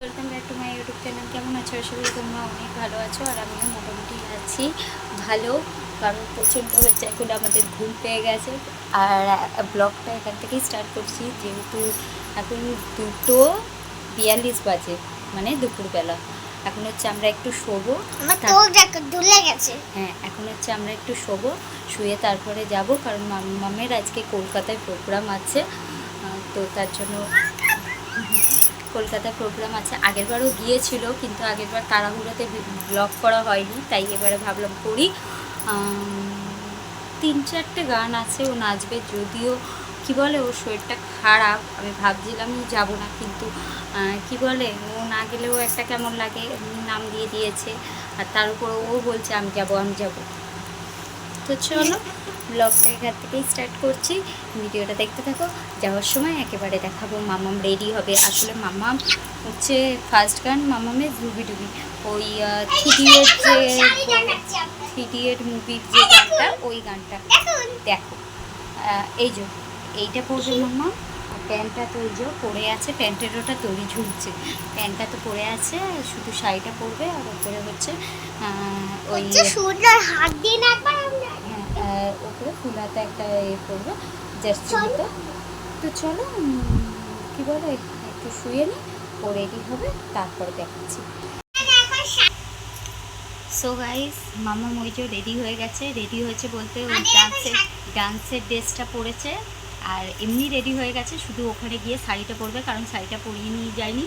Welcome back to my YouTube channel. কেমন আছো? আশা করি তোমরা অনেক ভালো আছো আর আমিও মোটামুটি আছি ভালো কারণ প্রচণ্ড হচ্ছে এখন আমাদের ঘুম পেয়ে গেছে। আর ব্লগটা এখান থেকেই স্টার্ট করছি যেহেতু এখন দুটো বিয়াল্লিশ বাজে মানে দুপুরবেলা। এখন হচ্ছে আমরা একটু শোবো গেছে। হ্যাঁ এখন হচ্ছে আমরা একটু শোবো শুয়ে তারপরে যাব কারণ মাম- মামের আজকে কলকাতায় প্রোগ্রাম আছে তো তার জন্য কলকাতায় প্রোগ্রাম আছে। আগেরবারও গিয়েছিল, কিন্তু আগেরবার তাড়াহুড়োতে ব্লগ করা হয়নি, তাই এবারে ভাবলাম করি। তিন চারটে গান আছে, ও নাচবে যদিও, কি বলে, ওর শরীরটা খারাপ, আমি ভাবছিলামই যাব না, কিন্তু কি বলে, ও না গেলেও একটা কেমন লাগে নাম দিয়ে দিয়েছে, আর তার উপর ও বলছে, আমি যাব আমি যাব। তো চলো ব্লগটা এখান থেকেই স্টার্ট করছি। ভিডিওটা দেখতে থাকো। যাওয়ার সময় একেবারে দেখাবো মামাম রেডি হবে। আসলে মামাম হচ্ছে ফার্স্ট গান মামামের ডুবি ডুবি ওই থ্রিডিয়ের যে থ্রিডিয়ের মুভির যে গানটা, ওই গানটা। দেখো। এই যে, এইটা পরবে মামা আর প্যান্টটা তো এই যে পরে আছে, প্যান্টের ওটা তৈরি ঝুলছে। প্যান্টটা তো পরে আছে, শুধু শাড়িটা পরবে আর ওপরে হচ্ছে ওই হচ্ছে হাত হ্যাঁ আর ওপরে ফুলাতে একটা এ করব জার্সি মতো তো চলো কি বলে একটু শুয়ে নিই ও রেডি হবে তারপরে দেখাচ্ছি। সো গাইস মামা মইজো রেডি হয়ে গেছে। রেডি হয়েছে বলতে ওই ডান্সের ডান্সের ড্রেসটা পরেছে। আর এমনি রেডি হয়ে গেছে শুধু ওখানে গিয়ে শাড়িটা পরবে কারণ শাড়িটা পরিয়ে নিয়ে যায়নি।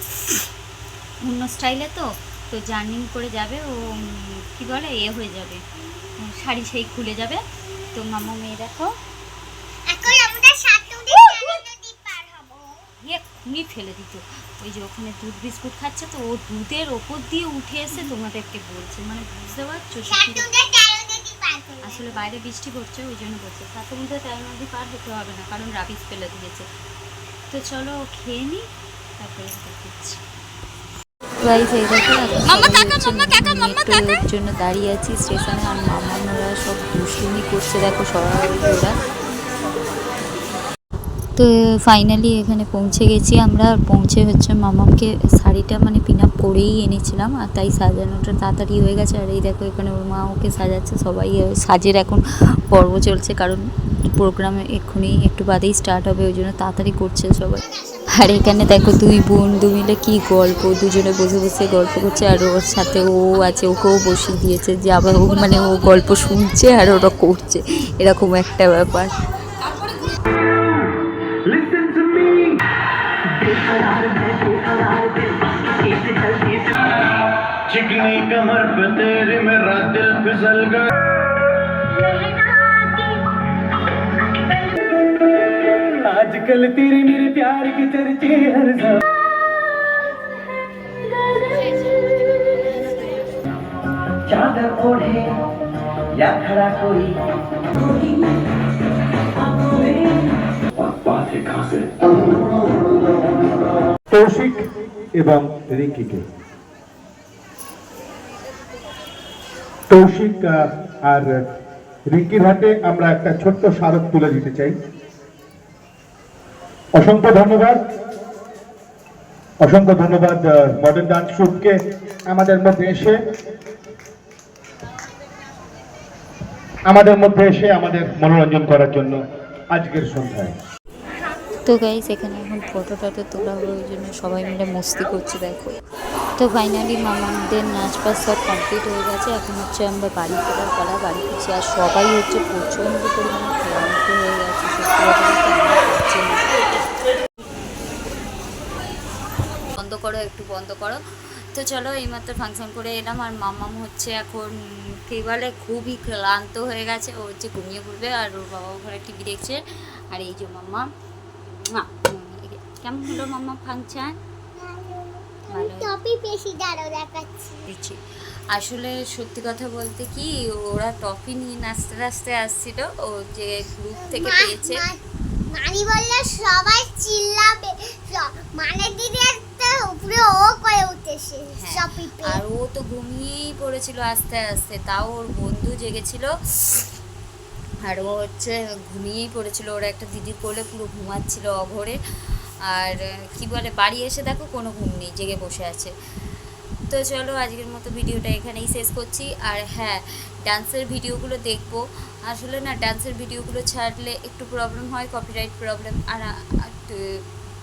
অন্য স্টাইলে তো তো জার্নিং করে যাবে ও কি বলে এ হয়ে যাবে। শাড়ি সেই খুলে যাবে। তো মামা মেয়ে দেখো। এখন আমরা সাত নদী নদী পার হব। ইয়ে খুনি ফেলে দিত। ওই যে ওখানে দুধ বিস্কুট খাচ্ছে তো ও দুধের ওপর দিয়ে উঠে এসে তোমাদেরকে বলছে। মানে বুঝতে পারছ? আসলে বাইরে বৃষ্টি পড়ছে ওই জন্য বলছে তাতে মধ্যে তেরো নদী পার হতে হবে না কারণ রাবিশ ফেলে দিয়েছে। তো চলো খেয়ে নিই তারপরে দেখাচ্ছি গাইস এই দেখো একটুর জন্য দাঁড়িয়ে আছি স্টেশনে আর মামারা সব দুষ্টুমি করছে দেখো ওরা। তো ফাইনালি এখানে পৌঁছে গেছি আমরা পৌঁছে হচ্ছে মামামকে শাড়িটা মানে পিন আপ করেই এনেছিলাম আর তাই সাজানোটা তাড়াতাড়ি হয়ে গেছে আর এই দেখো এখানে ওর মা ওকে সাজাচ্ছে সবাই সাজের এখন পর্ব চলছে কারণ প্রোগ্রামে এক্ষুনি একটু বাদেই স্টার্ট হবে ওই জন্য তাড়াতাড়ি করছে সবাই। আর এখানে দেখো দুই বন্ধু মিলে কি গল্প দুজনে বসে বসে গল্প করছে আর ওর সাথে ও আছে ওকেও বসিয়ে দিয়েছে যে আবার ও মানে ও গল্প শুনছে আর ওরা করছে এরকম একটা ব্যাপার Listen to me. चिकनी कमर पे तेरे मेरा दिल फिसल गया आजकल तेरे मेरे प्यार की चर्चे हर जगह चादर ओढ़े या खड़ा कोई बात है कहां से কৌশিক এবং রিঙ্কিকে কৌশিক আহ, আর রিঙ্কির হাতে আমরা একটা ছোট্ট স্মারক তুলে দিতে চাই অসংখ্য ধন্যবাদ। অসংখ্য ধন্যবাদ মডার্ন ডান্স গ্রুপকে আমাদের মধ্যে এসে। আমাদের মধ্যে এসে আমাদের মনোরঞ্জন করার জন্য আজকের সন্ধ্যায়। তো গাইস এখানে এখন ফটো টটো তোলা হবে ওই জন্য সবাই মিলে মস্তি করছে, দেখো। তো ফাইনালি মামাদের নাচ বাস সব কমপ্লিট হয়ে গেছে। এখন হচ্ছে আমরা বাড়ি ফেরার পালা, বাড়ি ফিরছি। আর সবাই হচ্ছে প্রচণ্ড পরিমাণে ক্লান্ত হয়ে গেছে, সত্যি বলতে আমরা পারছি না। বন্ধ করো একটু বন্ধ করো। তো চলো এইমাত্র ফাংশন করে এলাম। আর মামাম হচ্ছে এখন কী বলে খুবই ক্লান্ত হয়ে গেছে। ও হচ্ছে ঘুমিয়ে পড়বে আর ওর বাবা ঘরে টিভি দেখছে। আর এই যে মাম্মা কেমন হলো মাম্মা ফাংশন দেখাচ্ছি। আসলে সত্যি কথা বলতে কি ওরা টপি নিয়ে নাচতে নাচতে আসছিল। ও যে গ্রুপ থেকে পেয়েছে। মানি বললে সবাই চিল্লাবে স- মানে দিদি একটা উপরে ও করে উঠেছে হ্যাঁ, টপি আর ও তো ঘুমিয়েই পড়েছিল আস্তে আস্তে, তাও ওর বন্ধু জেগেছিল। আর ও হচ্ছে ঘুমিয়েই পড়েছিল, ওরা একটা দিদির কোলে পুরো ঘুমাচ্ছিল অঘরে। আর কি বলে, বাড়ি এসে দেখো কোনো ঘুম নেই, জেগে বসে আছে। তো চলো আজকের মতো ভিডিওটা এখানেই শেষ করছি। আর হ্যাঁ ডান্সের ভিডিওগুলো দেখব। আসলে না, ডান্সের ভিডিওগুলো ছাড়লে একটু প্রবলেম হয় কপিরাইট প্রবলেম আর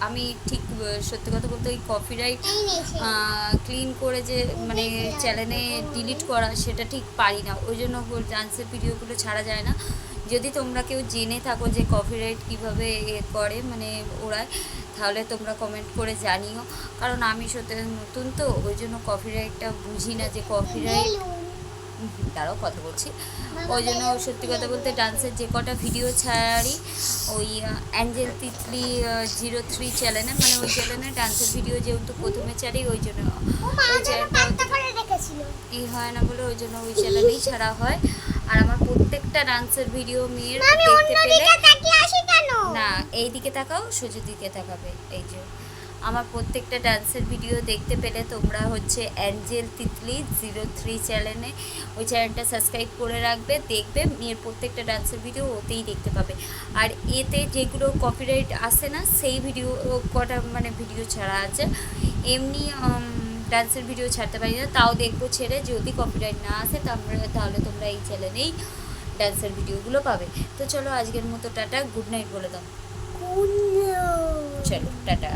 আমি ঠিক সত্যি কথা বলতে ওই কপিরাইট। ক্লিন করে যে মানে চ্যানেলে ডিলিট করা সেটা ঠিক পারি না ওই জন্য ডান্সের ভিডিওগুলো ছাড়া যায় না যদি তোমরা কেউ জেনে থাকো যে কপিরাইট কীভাবে এ করে মানে ওড়ায় তাহলে তোমরা কমেন্ট করে জানিও কারণ আমি সত্যি নতুন তো ওই জন্য কপিরাইটটা বুঝি না যে কপিরাইট। তারাও কথা বলছি। ওই জন্য সত্যি কথা বলতে ডান্সের যে কটা ভিডিও ছাড়ি ওই অ্যাঞ্জেল তিতলি জিরো থ্রি চ্যানেলে মানে ওই চ্যানেলে ডান্সের ভিডিও যেহেতু প্রথমে ছাড়ি ওই জন্য ই হয় না বলে ওই জন্য ওই চ্যানেলেই ছাড়া হয়। আর আমার প্রত্যেকটা ডান্সের ভিডিও মেয়ের দেখতে পেলে না এই দিকে তাকাও সোজা দিকে তাকাবে এই যে। আমার প্রত্যেকটা ডান্সের ভিডিও দেখতে পেলে তোমরা হচ্ছে অ্যাঞ্জেল তিতলি জিরো থ্রি চ্যানেলে ওই চ্যানেলটা সাবস্ক্রাইব করে রাখবে দেখবে মেয়ের প্রত্যেকটা ডান্সের ভিডিও ওতেই দেখতে পাবে। আর এতে যেগুলো কপিরাইট আসে না সেই ভিডিও কটা মানে ভিডিও ছাড়া আছে। এমনি ডান্সের ভিডিও ছাড়তে পারি না তাও দেখব ছেড়ে যদি কপিরাইট না আসে তাহলে তাহলে তোমরা এই চ্যানেলেই ডান্সের ভিডিওগুলো পাবে। তো চলো আজকের মতো টাটা গুড নাইট বলে দাও। চলো টাটা।